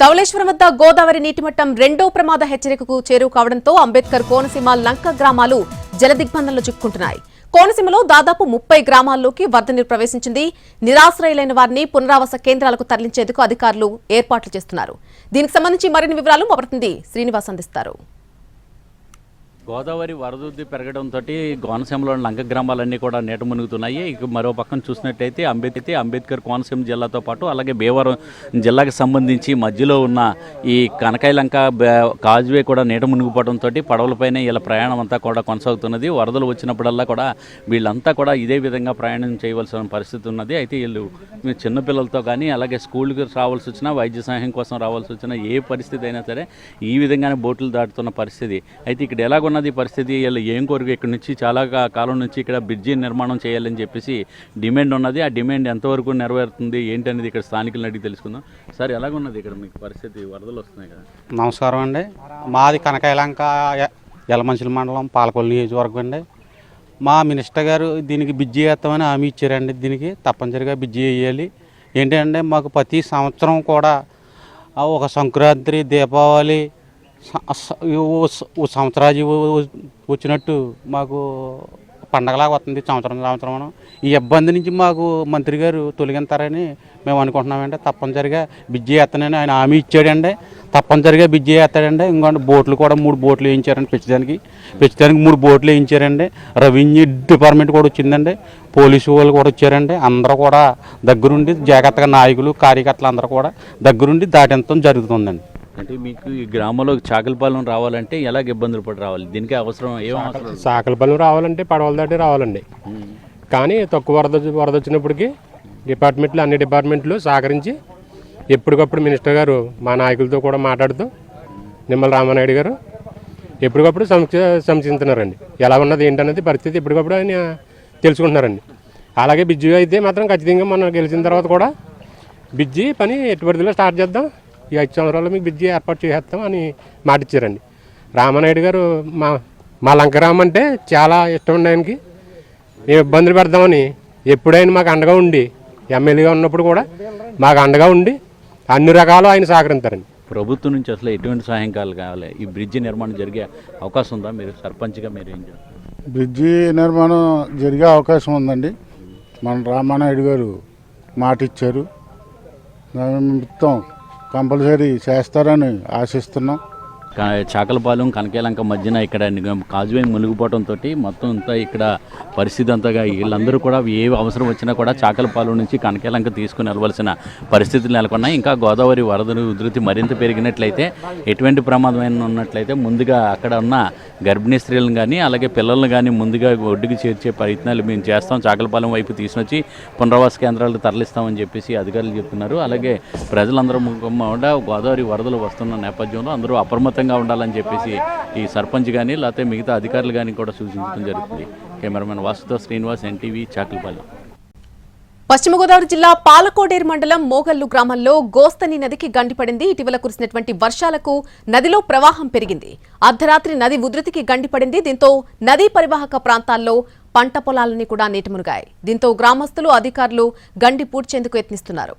ధవళేశ్వరం వద్ద గోదావరి నీటిమట్టం రెండో ప్రమాద హెచ్చరికకు చేరువ కావడంతో అంబేద్కర్ కోనసీమ లంక గ్రామాలు జలదిగ్బంధంలో చిక్కుంటున్నాయి కోనసీమలో దాదాపు ముప్పై గ్రామాల్లోకి వరద నీరు ప్రవేశించింది. నిరాశ్రయులైన వారిని పునరావాస కేంద్రాలకు తరలించేందుకు అధికారులు ఏర్పాట్లు చేస్తున్నారు. దీనికి సంబంధించి మరిన్ని వివరాలు మా ప్రతినిధి శ్రీనివాస్ అందిస్తారు. గోదావరి వరదొద్ది పెరగడంతో కోనసీమలోని లంక గ్రామాలన్నీ కూడా నీట మునుగుతున్నాయి. ఇక మరో పక్కన చూసినట్టయితే అంబేద్కర్ అంబేద్కర్ కోనసీమ జిల్లాతో పాటు అలాగే భీమవరం జిల్లాకు సంబంధించి మధ్యలో ఉన్న ఈ కనకాయలంక బే- కాజ్వే కూడా నీట మునిగిపోవడంతో పడవలపైన ఇలా ప్రయాణం అంతా కూడా కొనసాగుతున్నది. వరదలు వచ్చినప్పుడల్లా కూడా వీళ్ళంతా కూడా ఇదే విధంగా ప్రయాణం చేయవలసిన పరిస్థితి ఉన్నది. అయితే వీళ్ళు చిన్నపిల్లలతో కానీ అలాగే స్కూల్కి రావాల్సి వచ్చినా వైద్య సహాయం కోసం రావాల్సి వచ్చినా ఏ పరిస్థితి అయినా సరే ఈ విధంగానే బోట్లు దాటుతున్న పరిస్థితి. అయితే ఇక్కడ ఉన్నది పరిస్థితి? వీళ్ళు ఏం కోరిక ఇక్కడ నుంచి? చాలా కాలం నుంచి ఇక్కడ బ్రిడ్జి నిర్మాణం చేయాలని చెప్పేసి డిమాండ్ ఉన్నది. ఆ డిమాండ్ ఎంతవరకు నెరవేరుతుంది? ఏంటనేది ఇక్కడ స్థానికులను అడిగి తెలుసుకుందాం. సార్ ఎలాగున్నది ఇక్కడ మీకు పరిస్థితి? వరదలు వస్తున్నాయి కదా. నమస్కారం అండి. మాది కనకాయలంక యలమంచిల మండలం పాలకొల్లు నియోజకవర్గం అండి. మా మినిస్టర్ గారు దీనికి బిజ్జి వేస్తామని హామీ ఇచ్చారండి. దీనికి తప్పనిసరిగా బిజ్జి వేయాలి. ఏంటంటే మాకు ప్రతి సంవత్సరం కూడా ఒక సంక్రాంతి దీపావళి సంవత్సరాజు వచ్చినట్టు మాకు పండగలాగా వస్తుంది సంవత్సరం సంవత్సరం ఈ ఇబ్బంది నుంచి మాకు మంత్రి గారు తొలగింతారని మేము అనుకుంటున్నామండి. తప్పనిసరిగా బిజ్జి ఎత్తనని ఆయన హామీ ఇచ్చాడండి. తప్పనిసరిగా బిజ్జి ఎత్తాడండి ఇంకోటి బోట్లు కూడా మూడు బోట్లు వేయించారండి పెంచడానికి పెంచడానికి మూడు బోట్లు వేయించారండి. రెవెన్యూ డిపార్ట్మెంట్ కూడా వచ్చిందండి. పోలీసు వాళ్ళు కూడా వచ్చారండి. అందరూ కూడా దగ్గరుండి జాగ్రత్తగా నాయకులు కార్యకర్తలు అందరూ కూడా దగ్గరుండి దాటించడం జరుగుతుందండి. అంటే మీకు ఈ గ్రామంలో చాకలిపాలెం రావాలంటే ఎలాగ ఇబ్బందులు పడి రావాలి? దీనికి అవసరం ఏం అవసరం? సాకలపల్లి రావాలంటే పడవల దాటి రావాలండి. కానీ తక్కువ వరద వరద వచ్చినప్పటికీ డిపార్ట్మెంట్లు అన్ని డిపార్ట్మెంట్లు సహకరించి ఎప్పటికప్పుడు మినిస్టర్ గారు మా నాయకులతో కూడా మాట్లాడుతూ నిమ్మల రామానాయుడు గారు ఎప్పటికప్పుడు సమీక్ష సమీక్షిస్తున్నారండి ఎలా ఉన్నది ఏంటనేది పరిస్థితి ఎప్పటికప్పుడు ఆయన తెలుసుకుంటున్నారండి. అలాగే బిజ్జు అయితే మాత్రం ఖచ్చితంగా మనం గెలిచిన తర్వాత కూడా బిజ్జి పని ఎట్టుబడిలో స్టార్ట్ చేద్దాం. ఈ ఐదు సంవత్సరాల్లో మీకు బిజ్జి ఏర్పాటు చేసేస్తాం అని మాట ఇచ్చారండి రామానాయుడు గారు మా మా లంకరామ్ అంటే చాలా ఇష్టం ఉండే ఆయనకి. మేము ఇబ్బందులు పెడదామని ఎప్పుడైనా మాకు అండగా ఉండి ఎమ్మెల్యేగా ఉన్నప్పుడు కూడా మాకు అండగా ఉండి అన్ని రకాలు ఆయన సహకరిస్తారండి ప్రభుత్వం నుంచి అసలు ఎటువంటి సహాయం కావాలి కావాలి? ఈ బ్రిడ్జి నిర్మాణం జరిగే అవకాశం ఉందా? మీరు సర్పంచ్గా మీరు ఏం చేస్తారు బ్రిడ్జి నిర్మాణం జరిగే అవకాశం ఉందండి. మన రామానాయుడు గారు మాట ఇచ్చారు దాని నిమిత్తం కంపల్సరీ చేస్తారని ఆశిస్తున్నాం. చాకలపాలెం కనకేలంక మధ్యన ఇక్కడ నిగ- కాజువే మునిగిపోవడంతో మొత్తం అంతా ఇక్కడ పరిస్థితి అంతగా వీళ్ళందరూ కూడా ఏ అవసరం వచ్చినా కూడా చాకలపాలెం నుంచి కనకేలంక తీసుకుని వెళ్ళవలసిన పరిస్థితులు నెలకొన్నాయి. ఇంకా గోదావరి వరదలు ఉధృతి మరింత పెరిగినట్లయితే ఎటువంటి ప్రమాదమైన ఉన్నట్లయితే ముందుగా అక్కడ ఉన్న గర్భిణీ స్త్రీలను కానీ అలాగే పిల్లలను కానీ ముందుగా ఒడ్డుకి చేర్చే ప్రయత్నాలు మేము చేస్తాం. చాకలపాలెం వైపు తీసుకొచ్చి పునరావాస కేంద్రాలు తరలిస్తామని చెప్పేసి అధికారులు చెప్తున్నారు. అలాగే ప్రజలందరూ కూడా గోదావరి వరదలు వస్తున్న నేపథ్యంలో అందరూ అప్రమత్తంగా ఉండాలని చెప్పేసి ఈ సర్పంచ్ కానీ లేకపోతే మిగతా అధికారులు కానీ కూడా సూచించడం జరుగుతుంది. కెమెరామెన్ వాసుతో శ్రీనివాస్ ఎన్టీవీ చాకలపాలెం పశ్చిమ గోదావరి జిల్లా పాలకోడేరు మండలం మోగల్లు గ్రామంలో గోస్తని నదికి గండిపడింది ఇటీవల కురిసినటువంటి వర్షాలకు నదిలో ప్రవాహం పెరిగింది. అర్ధరాత్రి నది ఉధృతికి గండిపడింది దీంతో నదీ పరివాహక ప్రాంతాల్లో పంట పొలాలన్నీ కూడా నీటమునిగాయి దీంతో గ్రామస్తులు అధికారులు గండి పూడ్చేందుకు యత్నిస్తున్నారు.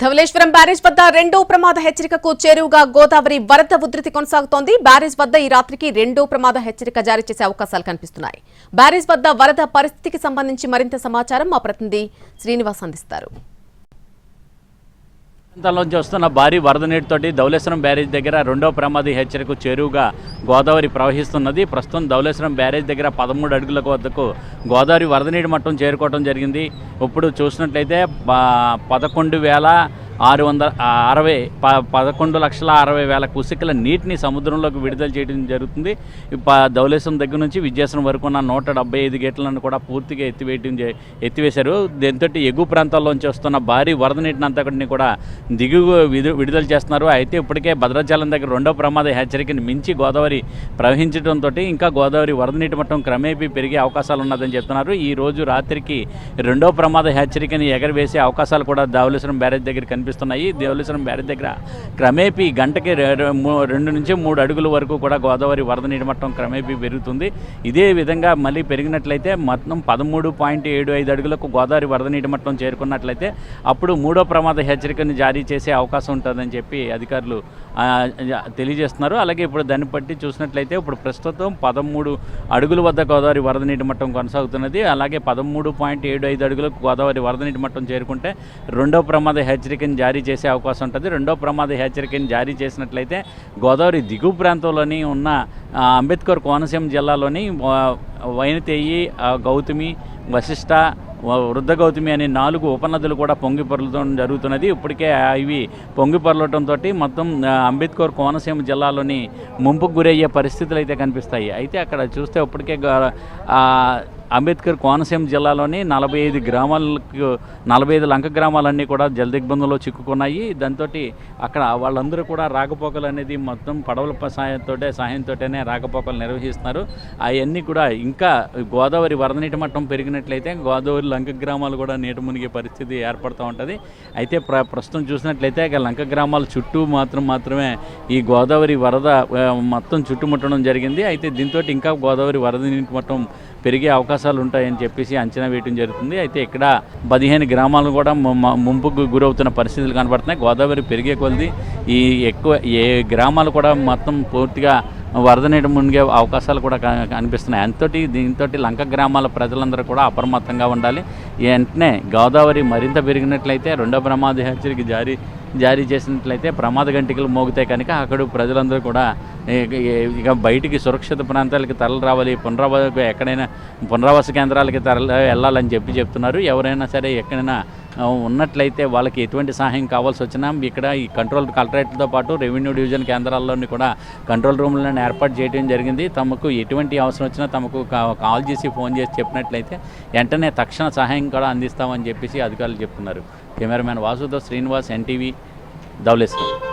ధవళేశ్వరం బ్యారేజ్ వద్ద రెండో ప్రమాద హెచ్చరికకు చేరువుగా గోదావరి వరద ఉధృతి కొనసాగుతోంది. బ్యారేజ్ వద్ద ఈ రాత్రికి రెండో ప్రమాద హెచ్చరిక జారీ చేసే అవకాశాలు కనిపిస్తున్నాయి. బ్యారేజ్ వద్ద వరద పరిస్థితికి సంబంధించి మరింత సమాచారం మా ప్రతినిధి శ్రీనివాస్ అందిస్తారు. ప్రాంతాల్లోంచి వస్తున్న భారీ వరద నీటితోటి ధౌలేశ్వరం బ్యారేజ్ దగ్గర రెండో ప్రమాద హెచ్చరిక చేరువుగా గోదావరి ప్రవహిస్తున్నది. ప్రస్తుతం ధౌలేశ్వరం బ్యారేజ్ దగ్గర పదమూడు అడుగుల వద్దకు గోదావరి వరద నీటి మట్టం చేరుకోవడం జరిగింది. ఇప్పుడు చూసినట్లయితే పదకొండు వేల ఆరు వందల అరవై ప పదకొండు లక్షల అరవై వేల కుసికల నీటిని సముద్రంలోకి విడుదల చేయడం జరుగుతుంది. ధౌలేశ్వరం ప దగ్గర నుంచి విద్యాసం వరకు ఉన్న నూట డెబ్బై ఐదు గేట్లను కూడా పూర్తిగా ఎత్తివేయటం చే- ఎత్తివేశారు. దీంతో ఎగువ ప్రాంతాల్లోంచి వస్తున్న భారీ వరద నీటిని అంతటిని కూడా దిగువ విడుదల చేస్తున్నారు. అయితే ఇప్పటికే భద్రాచలం దగ్గర రెండో ప్రమాద హెచ్చరికని మించి గోదావరి ప్రవహించడంతో ఇంకా గోదావరి వరద నీటి మట్టం క్రమేపీ పెరిగే అవకాశాలు ఉన్నదని చెప్తున్నారు. ఈ రోజు రాత్రికి రెండో ప్రమాద హెచ్చరికని ఎగరవేసే అవకాశాలు కూడా ధవళేశ్వరం బ్యారేజ్ దగ్గర కనిపి కనిపిస్తున్నాయి. దేవలేశ్వరం బ్యారేజ్ దగ్గర క్రమేపీ గంటకి మూ- రెండు నుంచి మూడు అడుగుల వరకు కూడా గోదావరి వరద నీటి మట్టం క్రమేపీ పెరుగుతుంది. ఇదే విధంగా మళ్ళీ పెరిగినట్లయితే మొత్తం పదమూడు పాయింట్ ఏడు ఐదు అడుగులకు గోదావరి వరద నీటి మట్టం చేరుకున్నట్లయితే అప్పుడు మూడో ప్రమాద హెచ్చరికను జారీ చేసే అవకాశం ఉంటుందని చెప్పి అధికారులు తెలియజేస్తున్నారు. అలాగే ఇప్పుడు దాన్ని బట్టి చూసినట్లయితే ఇప్పుడు ప్రస్తుతం పదమూడు అడుగుల వద్ద గోదావరి వరద నీటి మట్టం కొనసాగుతున్నది. అలాగే పదమూడు పాయింట్ ఏడు ఐదు అడుగులకు గోదావరి వరద నీటి మట్టం చేరుకుంటే రెండో ప్రమాద హెచ్చరికను జారీ చేసే అవకాశం ఉంటుంది. రెండో ప్రమాద హెచ్చరికను జారీ చేసినట్లయితే గోదావరి దిగువ ప్రాంతంలోని ఉన్న అంబేద్కర్ కోనసీమ జిల్లాలోని వైనతేయి గౌతమి వశిష్ట వృద్ధ గౌతమి అనే నాలుగు ఉపనదులు కూడా పొంగి పొరలడం జరుగుతున్నది. ఇప్పటికే ఇవి పొంగి పొరలటంతో మొత్తం అంబేద్కర్ కోనసీమ జిల్లాలోని ముంపుకు గురయ్యే పరిస్థితులు అయితే కనిపిస్తాయి. అయితే అక్కడ చూస్తే ఇప్పటికే అంబేద్కర్ కోనసీమ జిల్లాలోని నలభై ఐదు గ్రామాలకు నలభై ఐదు లంక గ్రామాలన్నీ కూడా జలదిగ్బంధంలో చిక్కుకున్నాయి. దాంతో అక్కడ వాళ్ళందరూ కూడా రాకపోకలు అనేది మొత్తం పడవల ప- సాయంతో సాయంతోనే రాకపోకలు నిర్వహిస్తున్నారు. అవన్నీ కూడా ఇంకా గోదావరి వరద నీటి మట్టం పెరిగినట్లయితే గోదావరి లంక గ్రామాలు కూడా నీట మునిగే పరిస్థితి ఏర్పడుతూ ఉంటుంది. అయితే ప్ర ప్రస్తుతం చూసినట్లయితే లంక గ్రామాల చుట్టూ మాత్రం మాత్రమే ఈ గోదావరి వరద మొత్తం చుట్టుముట్టడం జరిగింది. అయితే దీంతో ఇంకా గోదావరి వరద నీటి మట్టం పెరిగే అవకాశం అవకాశాలు ఉంటాయని చెప్పేసి అంచనా వేయడం జరుగుతుంది. అయితే ఇక్కడ పదిహేను గ్రామాలు కూడా ముంపుకు గురవుతున్న పరిస్థితులు కనబడుతున్నాయి. గోదావరి పెరిగే కొలది ఈ ఎక్కువ ఏ గ్రామాలు కూడా మొత్తం పూర్తిగా వరద నీటి మునిగే అవకాశాలు కూడా కనిపిస్తున్నాయి. అంతటి దీంతో లంక గ్రామాల ప్రజలందరూ కూడా అప్రమత్తంగా ఉండాలి. వెంటనే గోదావరి మరింత పెరిగినట్లయితే రెండో ప్రమాద హెచ్చరిక జారీ జారీ చేసినట్లయితే ప్రమాద గంటికలు మోగితే కనుక అక్కడ ప్రజలందరూ కూడా ఇక- బయటికి సురక్షిత ప్రాంతాలకి తరలి రావాలి. పునరావాస ఎక్కడైనా పునరావాస కేంద్రాలకి తరలి వెళ్ళాలని చెప్పి చెప్తున్నారు. ఎవరైనా సరే ఎక్కడైనా ఉన్నట్లయితే వాళ్ళకి ఎటువంటి సహాయం కావాల్సి వచ్చినా ఇక్కడ ఈ కంట్రోల్ కలెక్టరేట్తో పాటు రెవెన్యూ డివిజన్ కేంద్రాల్లోని కూడా కంట్రోల్ రూమ్లను ఏర్పాటు చేయడం జరిగింది. తమకు ఎటువంటి అవసరం వచ్చినా తమకు కా- కాల్ చేసి ఫోన్ చేసి చెప్పినట్లయితే వెంటనే తక్షణ సహాయం కూడా అందిస్తామని చెప్పేసి అధికారులు చెప్తున్నారు. కెమెరామెన్ వాసుతో శ్రీనివాస్ ఎన్టీవీ ధవలేశ్వరం